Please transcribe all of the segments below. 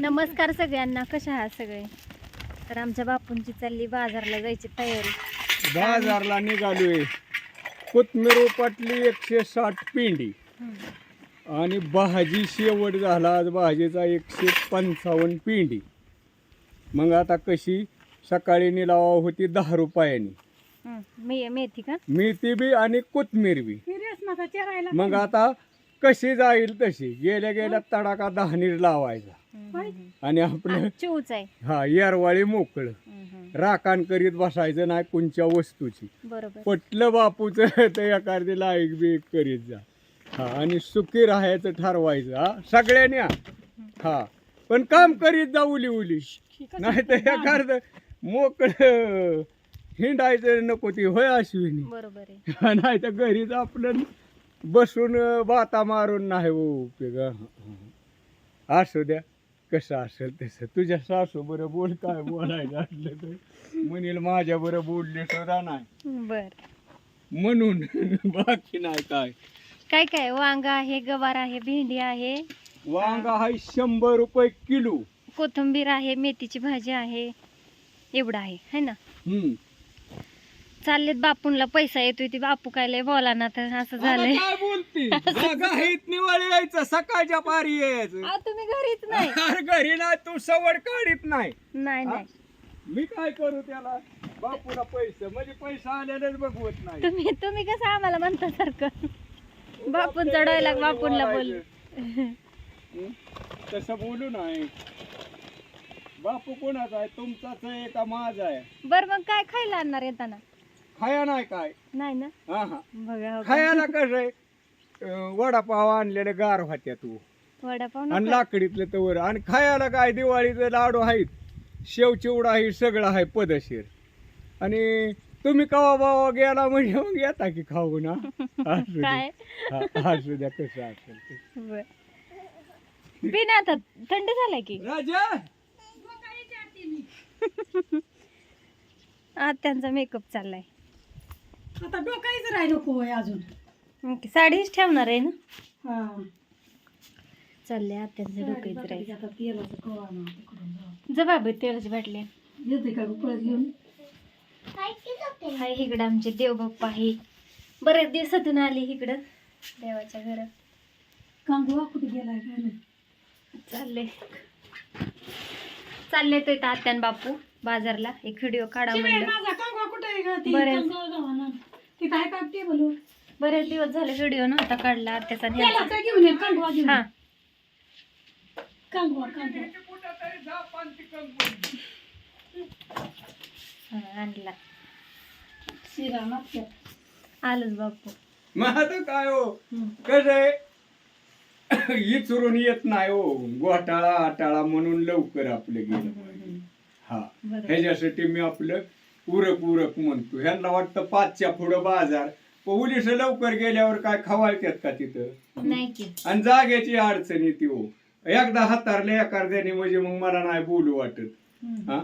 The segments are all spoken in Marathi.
नमस्कार सगळ्यांना कशा आहात सगळे? तर आमच्या बापूंची चालली बाजारला जायची तयारी. बाजारला निघालोय. कोथमीर उपटली एकशे साठ पिंडी. आणि भाजी शेवट झाला आज भाजीचा एकशे पंचावन्न पिंडी. मग आता कशी? सकाळी निलावा होती दहा रुपयानी. मेथी का? मेथी बी आणि कोथमीर बी. मग आता कशी जाईल तशी. गेल्या गेल्या तडाका दहानीर लावायचा. आणि आपलं हम्म. चिवच आहे. हा येरवाळी मोकळं. राखण करीत बसायचं नाही कोणच्या वस्तूची. बरोबर. पटलं बापूच तर एखादी लाईक बी करीत जा. हा आणि सुखी राहायचं ठरवायचं हा. सगळ्यांनी हा. हा. पण काम करीत जा उली उली. नाही तर एखाद मोकळ हिंडायचं नको ती होय अश्विनी. बरोबर आहे. नाही तर घरीच आपलं बसून बाता मारून नाही हो उपयोग. असू द्या. कसं असेल तसं. तुझ्या सासू बरं बोल काय बोलायचं असलं तर. म्हणील माझ्या बरं बोलले सुद्धा नाही. बर. म्हणून बाकी नाही काय. काय काय? वांग आहे गवार आहे भेंडी आहे. वांगा आहे शंभर रुपये किलो. कोथिंबीर आहे मेथीची भाजी आहे. एवढं आहे है ना? हम्म. चाललेत बापूंला पैसा येतोय ती बापू काय लय बोला ना तर असं आता झालंय. काय बोलती? निवाळी यायचं सकाळच्या पारी यायचं तुम्ही घरीच नाही. अरे घरी नाही तू सवड काढीत नाही. नाही हा? नाही. मी काय करू त्याला? बापूला पैसे म्हणजे पैसा आलेलेच बघवत नाही. तुम्ही तुम्ही कसं आम्हाला म्हणता सारखं? बापूंचा डायलॉग बापूंला बोल. हं? तसं बोलू नाही. बापू कोणाचा आहे? तुमचाच आहे का माझा आहे? बर मग काय खायला आणणार येताना? खाया नाही काय? नाही ना? हा हा बघा हो. खायला कसं आहे? अं, वडापाव आणलेले गार होत्या तू. वडापाव आणि नको? लाकडीतलं तवर आणि खायला काय दिवाळीचं लाडू आहेत. शेव चिवडा आहे सगळं आहे पदशीर. आणि तुम्ही कवा बावा गेला म्हणजे मग येता की खाऊ ना असू काय? द्या हा, असू द्या कसं असेल ते. बर. बिन आता थंड झालाय की? राजा! आज त्यांचा मेकअप चाललाय. आता डोकायचं राही नको अजून. ओके, साडीच ठेवणार आहे ना? हा. चाललंय आत्यांचं डोकं राहील आता तेलाचं कवा आणा तिकडून जाऊ. जबाब तेलाची बाटली येते का गं पळत घेऊन? हाय इकडं आमचे देवबाप्पा आहे. बरेच दिवसातून आले इकडं देवाच्या घरात. कांदवा कुठे गेलाय काय नाही चालले चालले तो इथं आत्यान बापू बाजारला. एक व्हिडिओ काढा चिमणे, म्हणलं. माझा कांगवा कुठे आहे गं? ती बरं. कांगवा. तिथं आहे का टेबल बरेच दिवस झाले व्हिडिओ नव्हता काढला. तेलाचा घेऊन ये? कांगवा घेऊन हा. कांगवा कांगवा. हा, आणला. शिरा मागच्या. आलोच बापू मग आता काय हो. कसं आहे? इचरून येत नाही हो. गोटाळा आटाळा म्हणून लवकर आपलं गेलं पाहिजे. हा. ह्याच्यासाठी मी आपलं उरक उरक म्हणतो. ह्यांना वाटतं पाचच्या पुढं बाजार. पोलीस लवकर गेल्यावर काय खवाळतात का तिथं? आणि जागेची अडचण येते हो. एकदा हातारले एखाद्याने म्हणजे मग मला नाही बोलू वाटत. हा?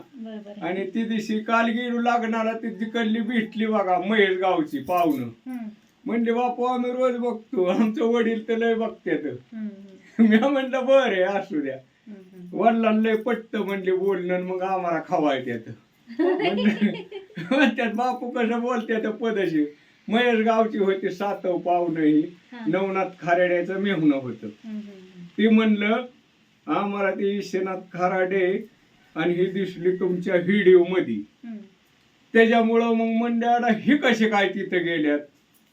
आणि ती दिवशी काल गेलो लागणारा ती तिकडली भेटली बघा महेश गावची पाहुणं. म्हणले बापू आम्ही रोज बघतो. आमचं वडील तर लय बघतात. मी म्हणलं बरं आहे असू द्या. वडिलांना लय पटत म्हणले बोलणं मग आम्हाला खवायच्यात म्हणतात बापू कसं बोलतात पदशी महेश गावची होती सातव पाहुणं ही. नवनाथ खारेड्याचं मेहुणं होतं. ती म्हणलं आम्हाला ते ईशनाथ खराडे आणि ही दिसली तुमच्या व्हिडिओमध्ये. त्याच्यामुळं मग मंडळाला ही कसे काय तिथं गेल्यात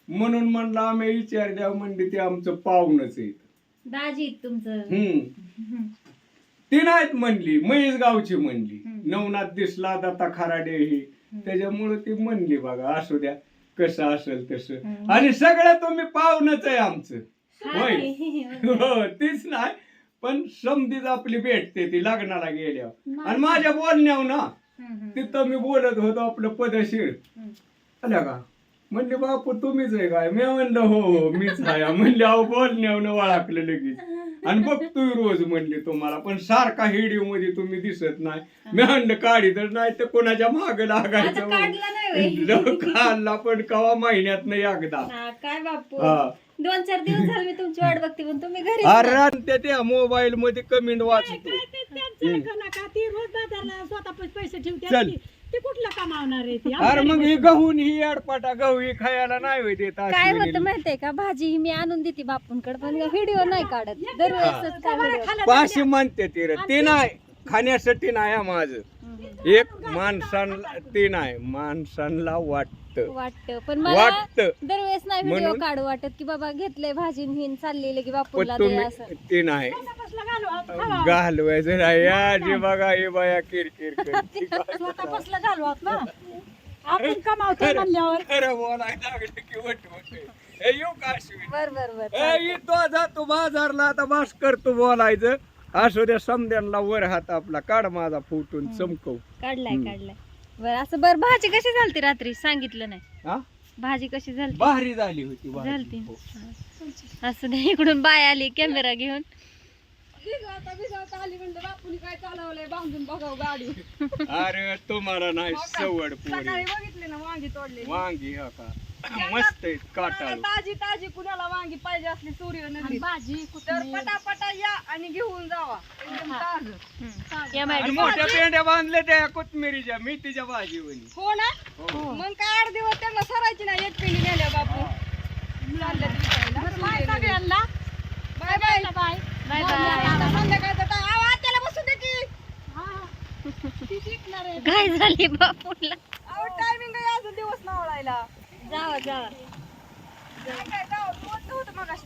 म्हणून म्हणलं आम्ही विचार द्या म्हणजे ते आमचं पाहुणच आहे दाजी तुमचं हम्म. ती नाहीत म्हणली महेश गावची म्हणली. नवनाथ दिसला दत्ता खराडे ही. त्याच्यामुळं ती म्हणली बघा असू द्या कसं असेल तसं. आणि सगळं तुम्ही पाहुणच आहे आमचं. होय. हो तीच नाही पण समधीच आपली भेटते ती लग्नाला गेल्यावर. आणि माझ्या बोलण्यावर ना. तिथं मी बोलत होतो आपलं पदशीर. आल्या का? म्हणले बापू तुम्हीच आहे काय? मी म्हणलं हो हो मीच आहे. म्हणले अहो बोलण्यावर ओळखलं लगेच. आणि बघतोय रोज म्हणले तुम्हाला पण सारखा व्हिडिओमध्ये तुम्ही दिसत नाही. मी म्हणलं काढी तर नाही तर कोणाच्या माग आता लागायचं काढला नाही व्हय. लो, काढला पण कवा महिन्यात नाही एकदा. हा, काय बापू? हा. दोन चार दिवस झाले मी तुमची वाट बघते पण तुम्ही घरी अरे त्या त्या मोबाईल मध्ये कमेंट वाचतो. नका ती रोज स्वतः पैसे ठेवते चल. ती ती कुठलं कमावणार आहे ती? अरे मग ही गहून ही अडपाटा गहू ही खायला नाही होय देत काय अश्विनीला. होतं माहितीये का? भाजी ही मी आणून देते बापूंकडे पण व्हिडिओ नाही काढत. दरवेळेसच काय video. पाचशे म्हणते ती रे. ते नाही. खाण्यासाठी नाही हा माझं. एक माणसांना ते नाही माणसांना वाटतं. वाटत. पण मला वाटतं. दरवेळेस नाही व्हिडिओ म्हणून- काढू वाटत की बाबा घेतलंय भाजी हिन चाललेलं की पण बापूला दे तुम्ही असं. ते नाही स्वतःपासला घालू. आत खावा. घालवायचं नाही. या जे बघा हे बाया किरकिर करते. स्वतःपासला घालू आत ना आपण कमावतो म्हणल्यावर. खरं बोलायला लागलं की वट वट. हे येऊ का अश्विनी? बर बर बर ए, येतो जातो बाजारला आता बस करतो बोलायचं असू द्या समद्यांना वर हात आपला काढ माझा फुटून चमकव. काढलाय हम्म. काढलाय. बर असं बर भाजी कशी झालती रात्री? सांगितलं नाही. हा? भाजी कशी झालती? भारी झाली होती. झालती. हो. असं नाही इकडून बाय आली कॅमेरा घेऊन. अरे तुम्हाला नाही सवड पोरी. बघितले ना वांगी तोडले वांगी हा का? मस्त आहेत काटाळू. ताजी ताजी कुणाला वांगी पाहिजे असली सूर्य नदी. भाजी तर पटापटा या आणि घेऊन जावा. एकदम ताजं. हम्म. या आणि मॅडम मोठ्या पेंड्या बांधल्या त्या कोथमिरीच्या मेथीच्या भाजीवणी. हो ना? हो. मग काय आठ दिवस त्यांना सरायची ना एक पिंडी नेल्या बापू. विकायला. बाय सगळ्यांना. Bye bye. Bye bye. Bye संध्याकाळचा टाइम आवा त्याला बसू दे की. काय झाली बापूला? टायमिंग आहे अजून दिवस नावळायला. जावा जावा.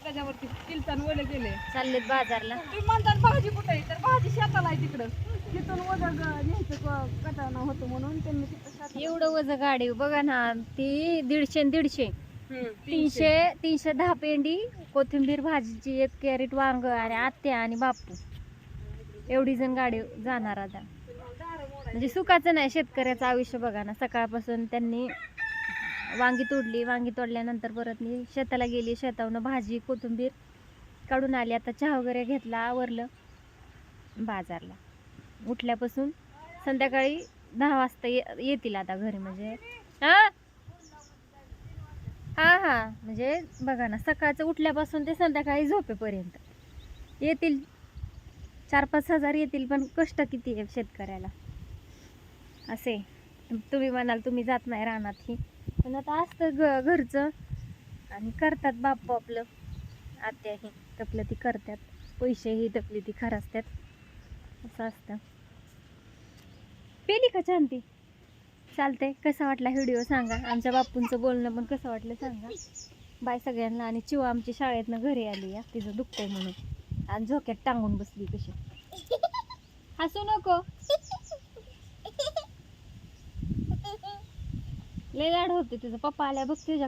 त्याच्यावरती किलतान ओले गेले. चाललेत बाजारला. तुम्ही म्हणतात भाजी कुठे आहे? तर भाजी शेताला आहे तिकडं. तिथून वजन न्यायचं कटाणं होतं म्हणून त्यांनी तिथं एवढं वज गाडी बघा ना ती दीडशे दीडशे. तीनशे तीनशे. दहा पेंडी कोथिंबीर भाजीची एक कॅरेट वांग आणि आत्या आणि बापू. एवढी जण गाडी जाणार आता. म्हणजे सुखाचं नाही शेतकऱ्याचं आयुष्य बघा ना सकाळपासून त्यांनी वांगी तोडली वांगी तोडल्यानंतर परत मी शेताला गेली शेतावरनं भाजी कोथिंबीर काढून आली. आता चहा वगैरे घेतला आवरलं बाजारला. उठल्यापासून संध्याकाळी दहा वाजता ये येतील आता घरी. म्हणजे हां? हा हा. म्हणजे बघा ना सकाळचं उठल्यापासून ते संध्याकाळी झोपेपर्यंत. येतील चार पाच हजार येतील पण कष्ट किती आहे शेतकऱ्याला? असे. तुम्ही म्हणाल तुम्ही जात नाही रानात ही. पण आता असतं ग घरचं. आणि करतात बाप आपलं. आत्याही तपलं ती करतात. पैसेही तपली ती खरासतात. असं असतं. पेली का छान ती चालते कसा वाटला व्हिडिओ सांगा. आमच्या बापूंचं बोलणं पण कसं वाटलं सांगा. बाय सगळ्यांना. आणि चिवा आमची शाळेतनं घरी आली या. तिचं दुखतंय म्हणून. आणि झोक्यात टांगून बसली कशी. हसू नको. लय लाड होते तुझं पप्पा आल्या बघ तुझ्याकडे.